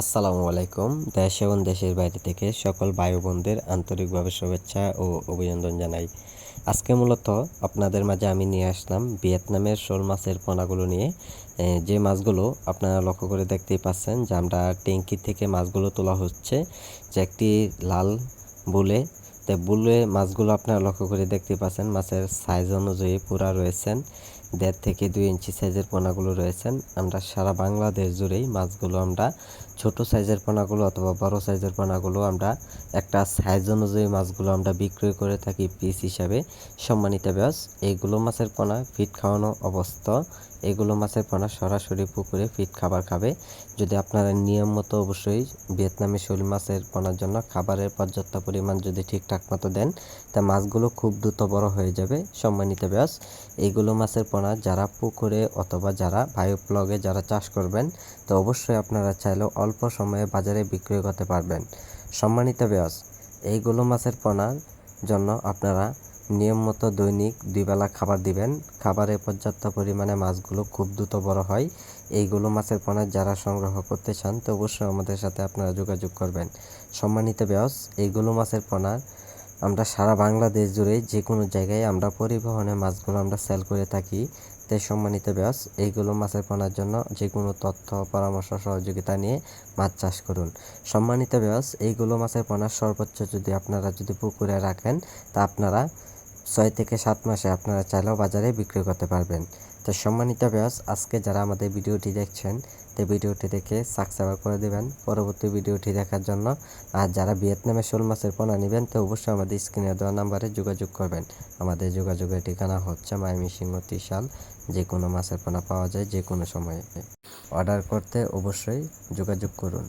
আসসালামু আলাইকুম। দেশ এবং দেশের বাইরে থেকে সকল ও বোনদের আন্তরিকভাবে শুভেচ্ছা ও অভিনন্দন জানাই। আজকে মূলত আপনাদের মাঝে আমি নিয়ে আসলাম ভিয়েতনামের শোল মাছের পোনাগুলো নিয়ে। যে মাছগুলো আপনারা লক্ষ্য করে দেখতেই পাচ্ছেন যে আমরা ট্যাঙ্কি থেকে মাছগুলো তোলা হচ্ছে যে একটি লাল বুলে তো বুলে মাছগুলো আপনারা লক্ষ্য করে দেখতে পাচ্ছেন, মাছের সাইজ অনুযায়ী পুরা রয়েছেন, দেড় থেকে দুই ইঞ্চি সাইজের পোনাগুলো রয়েছেন। আমরা সারা বাংলাদেশ জুড়েই মাছগুলো আমরা ছোট সাইজের পোনাগুলো অথবা বড় সাইজের পোনাগুলো আমরা একটা সাইজ অনুযায়ী মাছগুলো আমরা বিক্রয় করে থাকি পিস হিসাবে। সম্মানিত ব্যাস এইগুলো মাছের পোনা ফিট খাওয়ানো অবস্থা এগুলো মাছের পোনা সরাসরি পুকুরে ফিট খাবার খাবে। যদি আপনারা নিয়ম মতো অবশ্যই ভিয়েতনামি শোল মাছের পোনার জন্য খাবারের পর্যাপ্ত পরিমাণ যদি ঠিকঠাক মতো দেন, তা মাছগুলো খুব দ্রুত বড় হয়ে যাবে সম্মানিত ব্যাস। এগুলো মাছের পোনা যারা পুকুরে অথবা যারা বায়ু প্লগে যারা চাষ করবেন, তো অবশ্যই আপনারা চাইলেও অল্প সময়ে বাজারে বিক্রয় করতে পারবেন। সম্মানিত ব্যাস। এইগুলো মাছের পোনার জন্য আপনারা নিয়ম মতো দৈনিক দুই বেলা খাবার দিবেন। খাবারে পর্যাপ্ত পরিমাণে মাছগুলো খুব দ্রুত বড় হয়। এইগুলো মাছের পোনা যারা সংগ্রহ করতে চান, তো অবশ্যই আমাদের সাথে আপনারা যোগাযোগ করবেন। সম্মানিত ব্যাস এইগুলো মাছের পোনার আমরা সারা বাংলাদেশ জুড়ে যে কোনো জায়গায় আমরা পরিবহনে মাছগুলো আমরা সেল করে থাকি। তাই সম্মানিত ব্যাস এইগুলো মাছের পোনার জন্য যে কোনো তথ্য, পরামর্শ, সহযোগিতা নিয়ে মাছ চাষ করুন। সম্মানিত ব্যাস এইগুলো মাছের পোনার সর্বোচ্চ যদি আপনারা যদি পুকুরে রাখেন, তা আপনারা ছয় থেকে সাত মাসে আপনারা চাইলেও বাজারে বিক্রি করতে পারবেন। তো সম্মানিত ব্যাস আজকে যারা আমাদের ভিডিওটি দেখছেন, তো ভিডিওটি দেখে সাবস্ক্রাইব করে দেবেন। পরবর্তী ভিডিওটি দেখার জন্য আর যারা ভিয়েতনামে শোল মাছের পোনা নেবেন, তো অবশ্যই আমাদের স্ক্রিনে দেওয়া নাম্বারে যোগাযোগ করবেন। আমাদের যোগাযোগের ঠিকানা হচ্ছে মাইমিসিংহ ত্রিশাল যে কোনো মাছের পোনা পাওয়া যায় যে কোনো সময়ে। অর্ডার করতে অবশ্যই যোগাযোগ করুন।